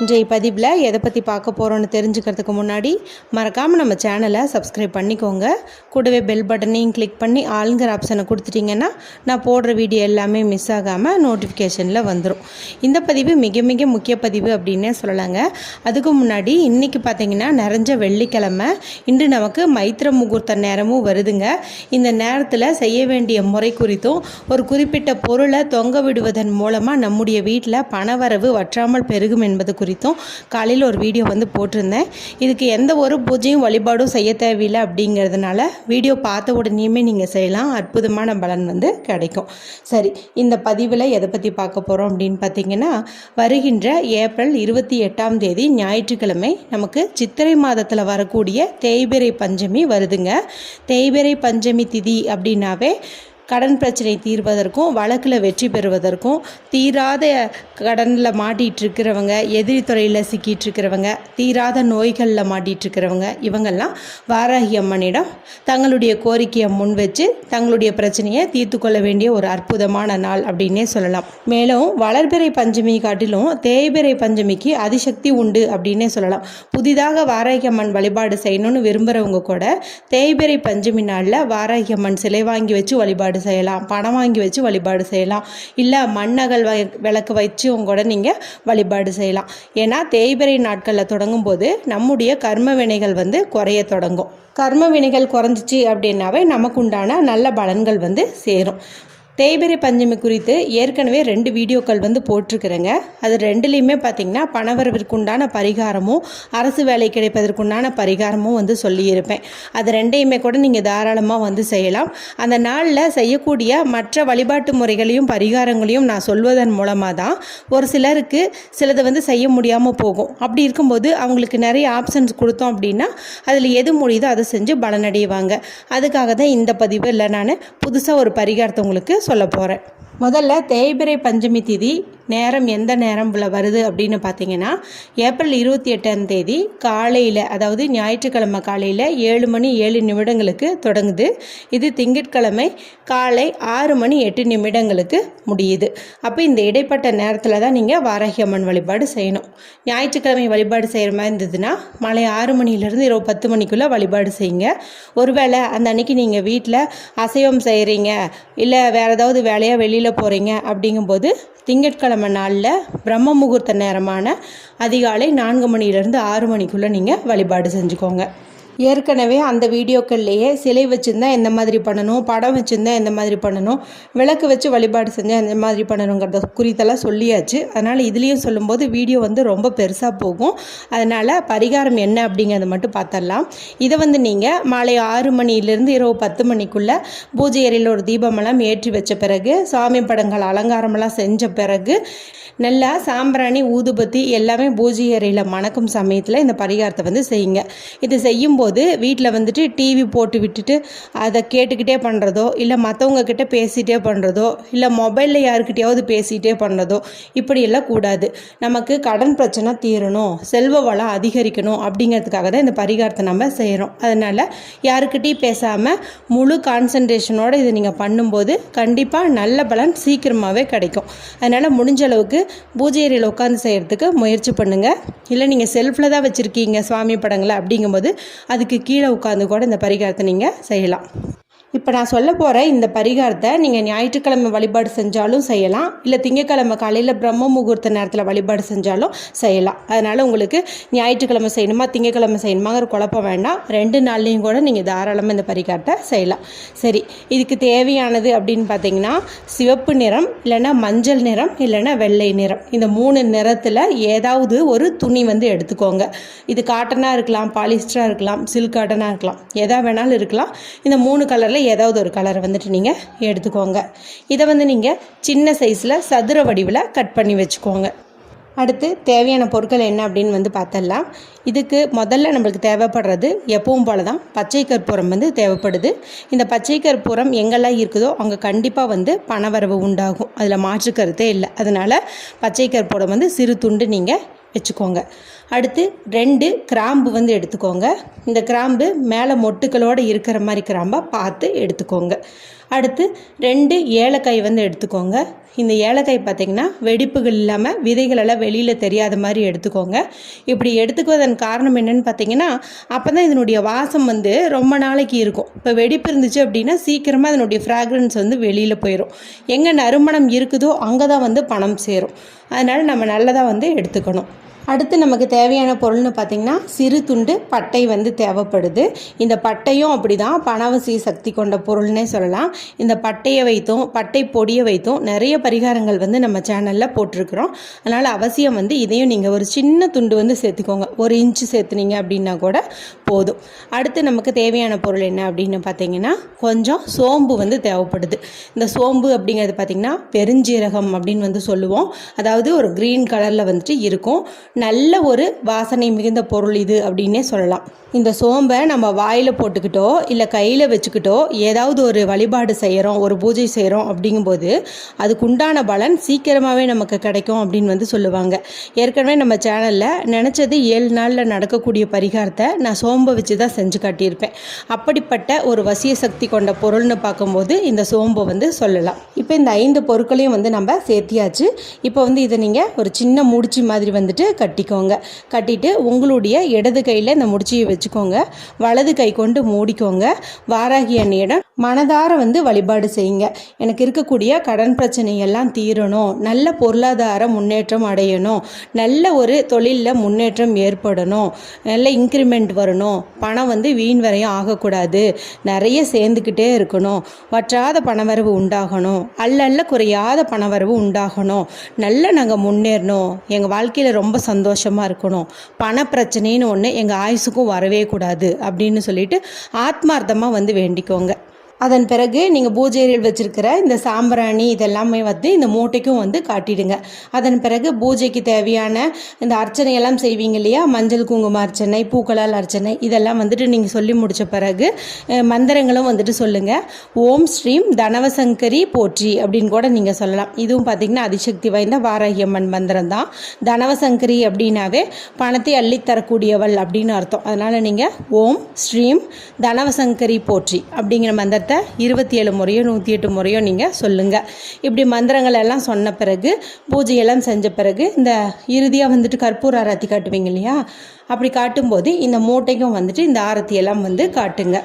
இன்றைய பதிவில் எதை பற்றி பார்க்க போகிறோன்னு தெரிஞ்சுக்கிறதுக்கு முன்னாடி மறக்காமல் நம்ம சேனலை சப்ஸ்கிரைப் பண்ணிக்கோங்க. கூடவே பெல் பட்டனையும் கிளிக் பண்ணி ஆளுங்கிற ஆப்ஷனை கொடுத்துட்டிங்கன்னா நான் போடுற வீடியோ எல்லாமே மிஸ் ஆகாமல் நோட்டிஃபிகேஷனில் வந்துடும் இந்த பதிவு மிக மிக முக்கிய பதிவு அப்படின்னே சொல்லலாங்க. அதுக்கு முன்னாடி இன்றைக்கி பார்த்தீங்கன்னா நிறைஞ்ச வெள்ளிக்கிழமை. இன்று நமக்கு மைத்திர முகூர்த்த நேரமும் வருதுங்க. இந்த நேரத்தில் செய்ய வேண்டிய முறை குறித்தும் ஒரு குறிப்பிட்ட பொருளை தொங்க விடுவதன் மூலமாக நம்முடைய வீட்டில் பணவரவு வற்றாமல் பெருகும் என்பது குறித்து குறித்தும் காலையில் ஒரு வீடியோ வந்து போட்டிருந்தேன். இதுக்கு எந்த ஒரு பூஜையும் வழிபாடும் செய்ய தேவையில்லை அப்படிங்கிறதுனால வீடியோ பார்த்த உடனேயுமே நீங்கள் செய்யலாம். அற்புதமான பலன் வந்து கிடைக்கும். சரி இந்த பதிவில் எதை பற்றி பார்க்க போகிறோம் அப்படின்னு பார்த்தீங்கன்னா வருகின்ற ஏப்ரல் இருபத்தி எட்டாம் தேதி ஞாயிற்றுக்கிழமை நமக்கு சித்திரை மாதத்தில் வரக்கூடிய தேய்பிறை பஞ்சமி வருதுங்க. தேய்பிறை பஞ்சமி திதி அப்படின்னாவே கடன் பிரச்சனை தீர்வதற்கும் வழக்கில் வெற்றி பெறுவதற்கும் தீராத கடனில் மாட்டிகிட்டு இருக்கிறவங்க எதிரி துறையில் சிக்கிட்டு இருக்கிறவங்க தீராத நோய்களில் மாட்டிகிட்டு இருக்கிறவங்க இவங்கெல்லாம் வாராகி அம்மனிடம் தங்களுடைய கோரிக்கையை முன் வச்சு தங்களுடைய பிரச்சனையை தீர்த்து கொள்ள வேண்டிய ஒரு அற்புதமான நாள் அப்படின்னே சொல்லலாம். மேலும் வளர்பிறை பஞ்சமி காட்டிலும் தேய்பிறை பஞ்சமிக்கு அதிசக்தி உண்டு அப்படின்னே சொல்லலாம். புதிதாக வாராகி அம்மன் வழிபாடு செய்யணும்னு விரும்புகிறவங்க கூட தேய்பிறை பஞ்சமி நாளில் வாராகி அம்மன் சிலை வாங்கி வச்சு வழிபாடு செய்யலாம் பணம் வாங்கி வச்சு வழிபாடு செய்யலாம் இல்லை மண்ணகல் வை விளக்கு வச்சு கூட நீங்கள் வழிபாடு செய்யலாம். ஏன்னா தேய்பிரை நாட்களில் தொடங்கும் போது நம்முடைய கர்ம வினைகள் வந்து குறைய தொடங்கும். கர்ம வினைகள் குறைஞ்சிச்சு அப்படின்னாவே நமக்கு உண்டான நல்ல பலன்கள் வந்து சேரும். தேய்பிறை பஞ்சமி குறித்து ஏற்கனவே ரெண்டு வீடியோக்கள் வந்து போட்டிருக்கிறேங்க. அது ரெண்டுலேயுமே பார்த்தீங்கன்னா பணவரவிற்குண்டான பரிகாரமும் அரசு வேலை கிடைப்பதற்குண்டான பரிகாரமும் வந்து சொல்லியிருப்பேன். அது ரெண்டையுமே கூட நீங்கள் தாராளமாக வந்து செய்யலாம். அந்த நாளில் செய்யக்கூடிய மற்ற வழிபாட்டு முறைகளையும் பரிகாரங்களையும் நான் சொல்வதன் மூலமாக தான் ஒரு சிலருக்கு சிலது வந்து செய்ய முடியாமல் போகும். அப்படி இருக்கும்போது அவங்களுக்கு நிறைய ஆப்ஷன்ஸ் கொடுத்தோம் அப்படின்னா அதில் எது முடியுதோ அதை செஞ்சு பலனடைவாங்க. அதுக்காக தான் இந்த பதிவு. இல்லை நான் புதுசாக ஒரு பரிகாரத்தை உங்களுக்கு சொல்ல போகிறேன் முதல்ல தேய்பிறை பஞ்சமி திதி நேரம் எந்த நேரம் வருது அப்படின்னு பார்த்தீங்கன்னா ஏப்ரல் இருபத்தி எட்டாம் தேதி காலையில் அதாவது ஞாயிற்றுக்கிழமை காலையில் ஏழு மணி ஏழு நிமிடங்களுக்கு தொடங்குது. இது திங்கட்கிழமை காலை ஆறு மணி எட்டு நிமிடங்களுக்கு முடியுது. அப்போ இந்த இடைப்பட்ட நேரத்தில் தான் நீங்கள் வாராகியம்மன் வழிபாடு செய்யணும். ஞாயிற்றுக்கிழமை வழிபாடு செய்கிற மாதிரி இருந்ததுன்னா மாலை ஆறு மணிலேருந்து இரவு பத்து மணிக்குள்ளே வழிபாடு செய்யுங்க. ஒருவேளை அந்த அன்னைக்கு நீங்கள் வீட்டில் அசைவம் செய்கிறீங்க இல்லை வேறு ஏதாவது வேலையாக வெளியில் போகிறீங்க அப்படிங்கும்போது திங்கட்கிழமை நாளில் பிரம்ம முகூர்த்த நேரமான அதிகாலை நான்கு மணிலேருந்து ஆறு மணிக்குள்ளே நீங்கள் வழிபாடு செஞ்சுக்கோங்க. ஏற்கனவே அந்த வீடியோக்கள்லேயே சிலை வச்சுருந்தா எந்த மாதிரி பண்ணணும் படம் வச்சுருந்தா எந்த மாதிரி பண்ணணும் விளக்கு வச்சு வழிபாடு செஞ்சால் எந்த மாதிரி பண்ணணுங்கிறத குறித்தெல்லாம் சொல்லியாச்சு. அதனால் இதுலேயும் சொல்லும்போது வீடியோ வந்து ரொம்ப பெருசாக போகும். அதனால் பரிகாரம் என்ன அப்படிங்கிறத மட்டும் பார்த்துடலாம் இதை வந்து நீங்கள் மாலை ஆறு மணிலேருந்து இரவு பத்து மணிக்குள்ளே பூஜை அறையில் ஒரு தீபமெல்லாம் ஏற்றி வச்ச பிறகு சாமி படங்கள் அலங்காரமெல்லாம் செஞ்ச பிறகு நல்லா சாம்பிராணி ஊதுபத்தி எல்லாமே பூஜை அறையில் மணக்கும் சமயத்தில் இந்த பரிகாரத்தை வந்து செய்யுங்க. இது செய்யும்போது வீட்டில் வந்துட்டு டிவி போட்டு விட்டுட்டு அதை கேட்டுக்கிட்டே பண்ணுறதோ இல்லை மற்றவங்கக்கிட்ட பேசிகிட்டே பண்ணுறதோ இல்லை மொபைலில் யாருக்கிட்டையாவது பேசிகிட்டே பண்ணுறதோ இப்படியெல்லாம் கூடாது. நமக்கு கடன் பிரச்சனை தீரணும் செல்வ வளம் அதிகரிக்கணும் அப்படிங்கிறதுக்காக தான் இந்த பரிகாரத்தை நம்ம செய்கிறோம் அதனால் யாருக்கிட்டையும் பேசாமல் முழு கான்சன்ட்ரேஷனோடு இதை நீங்கள் பண்ணும்போது கண்டிப்பாக நல்ல பலன் சீக்கிரமாகவே கிடைக்கும். அதனால் முடிஞ்ச அளவுக்கு பூஜை ஏரியில் உட்காந்து செய்கிறதுக்கு முயற்சி பண்ணுங்கள் இல்லை நீங்கள் செல்ஃபில் தான் வச்சுருக்கீங்க சுவாமி படங்களை அப்படிங்கும்போது அதுக்கு கீழே உட்காந்து கூட இந்த பரிகாரத்தை நீங்கள் செய்யலாம். இப்போ நான் சொல்ல போகிற இந்த பரிகாரத்தை நீங்கள் ஞாயிற்றுக்கிழமை வழிபாடு செஞ்சாலும் செய்யலாம். இல்லை திங்கக்கிழமை காலையில் பிரம்ம முகூர்த்த நேரத்தில் வழிபாடு செஞ்சாலும் செய்யலாம். அதனால் உங்களுக்கு ஞாயிற்றுக்கிழமை செய்யணுமா திங்கக்கிழமை செய்யணுமாங்கிற குழப்பம் வேண்டாம். ரெண்டு நாள்லேயும் கூட நீங்கள் தாராளமாக இந்த பரிகாரத்தை செய்யலாம். சரி இதுக்கு தேவையானது அப்படின்னு பார்த்தீங்கன்னா சிவப்பு நிறம் இல்லைன்னா மஞ்சள் நிறம் இல்லைன்னா வெள்ளை நிறம். இந்த மூணு நிறத்தில் ஏதாவது ஒரு துணி வந்து எடுத்துக்கோங்க. இது காட்டனாக இருக்கலாம் பாலிஸ்டராக இருக்கலாம் சில்க் காட்டனாக இருக்கலாம் எதா வேணாலும் இருக்கலாம். இந்த மூணு கலரில் ஏதாவது ஒரு கலரை வந்துட்டு நீங்கள் எடுத்துக்கோங்க. இதை வந்து நீங்கள் சின்ன சைஸில் சதுர வடிவில் கட் பண்ணி வச்சுக்கோங்க. அடுத்து தேவையான பொருட்கள் என்ன அப்படின்னு வந்து பார்த்தலாம் இதுக்கு முதல்ல நம்மளுக்கு தேவைப்படுறது எப்பவும் போல தான் பச்சை கற்பூரம் வந்து தேவைப்படுது. இந்த பச்சை கற்பூரம் எங்கெல்லாம் இருக்குதோ அங்கே கண்டிப்பாக வந்து பணவரவு உண்டாகும். அதில் மாற்று கருத்தே இல்லை. அதனால் பச்சை கற்பூரம் வந்து சிறு துண்டு நீங்கள் வச்சுக்கோங்க. அடுத்து ரெண்டு கிராம்பு வந்து எடுத்துக்கோங்க. இந்த கிராம்பு மேலே மொட்டுக்களோடு இருக்கிற மாதிரி கிராம்பாக பார்த்து எடுத்துக்கோங்க. அடுத்து ரெண்டு ஏலக்காய் வந்து எடுத்துக்கோங்க. இந்த ஏலக்காய் பார்த்திங்கன்னா வெடிப்புகள் இல்லாமல் விதைகளெல்லாம் வெளியில் தெரியாத மாதிரி எடுத்துக்கோங்க. இப்படி எடுத்துக்குவதன் காரணம் என்னென்னு பார்த்தீங்கன்னா அப்போ தான் இதனுடைய வாசம் வந்து ரொம்ப நாளைக்கு இருக்கும். இப்போ வெடிப்பு இருந்துச்சு அப்படின்னா சீக்கிரமாக அதனுடைய ஃப்ராக்ரன்ஸ் வந்து வெளியில் போயிடும் எங்கே நறுமணம் இருக்குதோ அங்கே தான் வந்து பணம் சேரும். அதனால் நம்ம நல்லதாக வந்து எடுத்துக்கணும். அடுத்து நமக்கு தேவையான பொருள்னு பார்த்திங்கன்னா சிறு துண்டு பட்டை வந்து தேவைப்படுது. இந்த பட்டையும் அப்படி தான் பணவசி சக்தி கொண்ட பொருள்னே சொல்லலாம். இந்த பட்டையை வைத்தும் பட்டை பொடியை வைத்தும் நிறைய பரிகாரங்கள் வந்து நம்ம சேனலில் போட்டிருக்கிறோம். அதனால் அவசியம் வந்து இதையும் நீங்கள் ஒரு சின்ன துண்டு வந்து சேர்த்துக்கோங்க. ஒரு இன்ச்சு சேர்த்துனீங்க அப்படின்னா கூட போதும். அடுத்து நமக்கு தேவையான பொருள் என்ன அப்படின்னு பார்த்தீங்கன்னா கொஞ்சம் சோம்பு வந்து தேவைப்படுது. இந்த சோம்பு அப்படிங்கிறது பார்த்திங்கன்னா பெருஞ்சீரகம் அப்படின்னு வந்து சொல்லுவோம். அதாவது ஒரு க்ரீன் கலரில் வந்துட்டு இருக்கும். நல்ல ஒரு வாசனை மிகுந்த பொருள் இது அப்படின்னே சொல்லலாம். இந்த சோம்பை நம்ம வாயில் போட்டுக்கிட்டோ இல்லை கையில் வச்சுக்கிட்டோ ஏதாவது ஒரு வழிபாடு செய்கிறோம் ஒரு பூஜை செய்கிறோம் அப்படிங்கும்போது அதுக்குண்டான பலன் சீக்கிரமாகவே நமக்கு கிடைக்கும் அப்படின்னு வந்து சொல்லுவாங்க. ஏற்கனவே நம்ம சேனலில் நினச்சது ஏழு நாளில் நடக்கக்கூடிய பரிகாரத்தை நான் சோம்பை வச்சு தான் செஞ்சு காட்டியிருப்பேன். அப்படிப்பட்ட ஒரு வசிய சக்தி கொண்ட பொருள்னு பார்க்கும்போது இந்த சோம்பை வந்து சொல்லலாம். இப்போ இந்த ஐந்து பொருட்களையும் வந்து நம்ம சேர்த்தியாச்சு. இப்போ வந்து இதை நீங்கள் ஒரு சின்ன முடிச்சு மாதிரி வந்துட்டு கட்டிக்கோங்க. கட்டிட்டு உங்களுடைய இடது கையில் இந்த முடிச்சியை வச்சுக்கோங்க. வலது கை கொண்டு மூடிக்கோங்க. வாராகி அண்ணியிடம் மனதார வந்து வழிபாடு செய்யுங்க. எனக்கு இருக்கக்கூடிய கடன் பிரச்சனை எல்லாம் தீரணும். நல்ல பொருளாதார முன்னேற்றம் அடையணும். நல்ல ஒரு தொழிலில் முன்னேற்றம் ஏற்படணும். நல்ல இன்க்ரிமெண்ட் வரணும். பணம் வந்து வீண் வரையும் ஆகக்கூடாது. நிறைய சேர்ந்துக்கிட்டே இருக்கணும். வற்றாத பணவரவு உண்டாகணும். அல்ல குறையாத பணவரவு உண்டாகணும். நல்ல நாங்கள் முன்னேறணும். எங்கள் வாழ்க்கையில் ரொம்ப சந்தோஷமாக இருக்கணும். பண பிரச்சனைன்னு ஒன்று எங்கள் ஆயுசுக்கும் வரவே கூடாது அப்படின்னு சொல்லிட்டு ஆத்மார்த்தமாக வந்து வேண்டிக்கோங்க. அதன் பிறகு நீங்கள் பூஜையில் வச்சுருக்கிற இந்த சாம்பிராணி இதெல்லாமே வந்து இந்த மூட்டைக்கும் வந்து காட்டிடுங்க. அதன் பிறகு பூஜைக்கு தேவையான இந்த அர்ச்சனையெல்லாம் செய்வீங்க இல்லையா? மஞ்சள் குங்கும அர்ச்சனை பூக்களால் அர்ச்சனை இதெல்லாம் வந்துட்டு நீங்கள் சொல்லி முடித்த பிறகு மந்திரங்களும் வந்துட்டு சொல்லுங்கள் ஓம் ஸ்ரீம் தனவசங்கரி போற்றி அப்படின்னு கூட நீங்கள் சொல்லலாம். இதுவும் பார்த்திங்கன்னா அதிசக்தி வாய்ந்த வாராகியம்மன் மந்திரம் தான். தனவசங்கரி அப்படின்னாவே பணத்தை அள்ளித்தரக்கூடியவள் அப்படின்னு அர்த்தம். அதனால் நீங்கள் ஓம் ஸ்ரீம் தனவசங்கரி போற்றி அப்படிங்கிற மந்திரத்தை மந்திரத்தை இருபத்தி ஏழு முறையோ நூற்றி எட்டு முறையோ நீங்கள் சொல்லுங்கள் இப்படி மந்திரங்கள் எல்லாம் சொன்ன பிறகு பூஜையெல்லாம் செஞ்ச பிறகு இந்த இறுதியாக வந்துட்டு கற்பூர ஆரத்தி காட்டுவீங்க இல்லையா? அப்படி காட்டும்போது இந்த மூட்டைக்கும் வந்துட்டு இந்த ஆரத்தியெல்லாம் வந்து காட்டுங்க.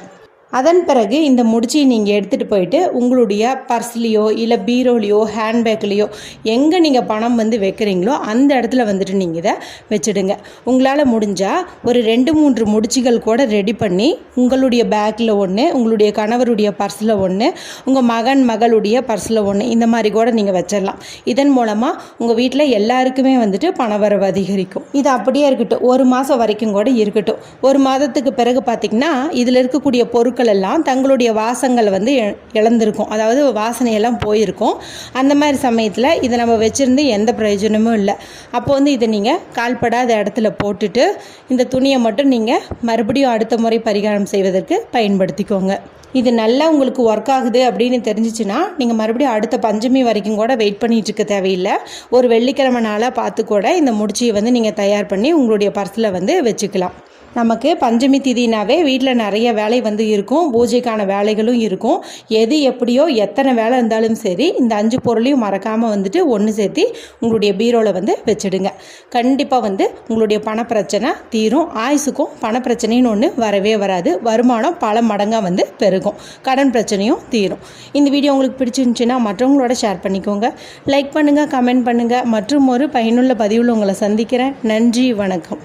அதன் பிறகு இந்த முடிச்சியை நீங்கள் எடுத்துகிட்டு போயிட்டு உங்களுடைய பர்ஸ்லேயோ இல்லை பீரோலையோ ஹேண்ட்பேக்லேயோ எங்கே நீங்கள் பணம் வந்து வைக்கிறீங்களோ அந்த இடத்துல வந்துட்டு நீங்கள் இதை வச்சுடுங்க. உங்களால் முடிஞ்சால் ஒரு ரெண்டு மூன்று முடிச்சுகள் கூட ரெடி பண்ணி உங்களுடைய பேக்கில் ஒன்று உங்களுடைய கணவருடைய பர்ஸில் ஒன்று உங்கள் மகன் மகளுடைய பர்ஸில் ஒன்று இந்த மாதிரி கூட நீங்கள் வச்சிடலாம். இதன் மூலமாக உங்கள் வீட்டில் எல்லாருக்குமே வந்துட்டு பணவரவு அதிகரிக்கும். இது அப்படியே இருக்கட்டும். ஒரு மாதம் வரைக்கும் கூட இருக்கட்டும். ஒரு மாதத்துக்கு பிறகு பார்த்திங்கன்னா இதில் இருக்கக்கூடிய பொருட்கள் பொருட்கள் எல்லாம் தங்களுடைய வாசங்களை வந்து இழந்திருக்கும். அதாவது வாசனையெல்லாம் போயிருக்கும். அந்த மாதிரி சமயத்தில் இதை நம்ம வச்சுருந்து எந்த பிரயோஜனமும் இல்லை. அப்போ வந்து இதை நீங்கள் கால்படாத இடத்துல போட்டுட்டு இந்த துணியை மட்டும் நீங்கள் மறுபடியும் அடுத்த முறை பரிகாரம் செய்வதற்கு பயன்படுத்திக்கோங்க. இது நல்லா உங்களுக்கு ஒர்க் ஆகுது அப்படின்னு தெரிஞ்சிச்சுன்னா நீங்கள் மறுபடியும் அடுத்த பஞ்சமி வரைக்கும் கூட வெயிட் பண்ணிகிட்டு இருக்க தேவையில்லை. ஒரு வெள்ளிக்கிழமை நாளாக பார்த்து கூட இந்த முடிச்சியை வந்து நீங்கள் தயார் பண்ணி உங்களுடைய பர்ஸில் வந்து வச்சுக்கலாம். நமக்கு பஞ்சமி திதினாவே வீட்டில் நிறைய வேலை வந்து இருக்கும். பூஜைக்கான வேலைகளும் இருக்கும். எது எப்படியோ எத்தனை வேலை இருந்தாலும் சரி இந்த அஞ்சு பொருளையும் மறக்காமல் வந்துட்டு ஒன்று சேர்த்து உங்களுடைய பீரோவில் வந்து வச்சுடுங்க. கண்டிப்பாக வந்து உங்களுடைய பணப்பிரச்சனை தீரும். ஆயுசுக்கும் பணப்பிரச்சனைன்னு ஒன்று வரவே வராது. வருமானம் பல மடங்காக வந்து பெருகும். கடன் பிரச்சனையும் தீரும். இந்த வீடியோ உங்களுக்கு பிடிச்சிருந்துச்சுன்னா மற்றவங்களோட ஷேர் பண்ணிக்கோங்க. லைக் பண்ணுங்கள் கமெண்ட் பண்ணுங்கள் மற்றும் ஒரு பயனுள்ள பதிவில் உங்களை சந்திக்கிறேன். நன்றி வணக்கம்.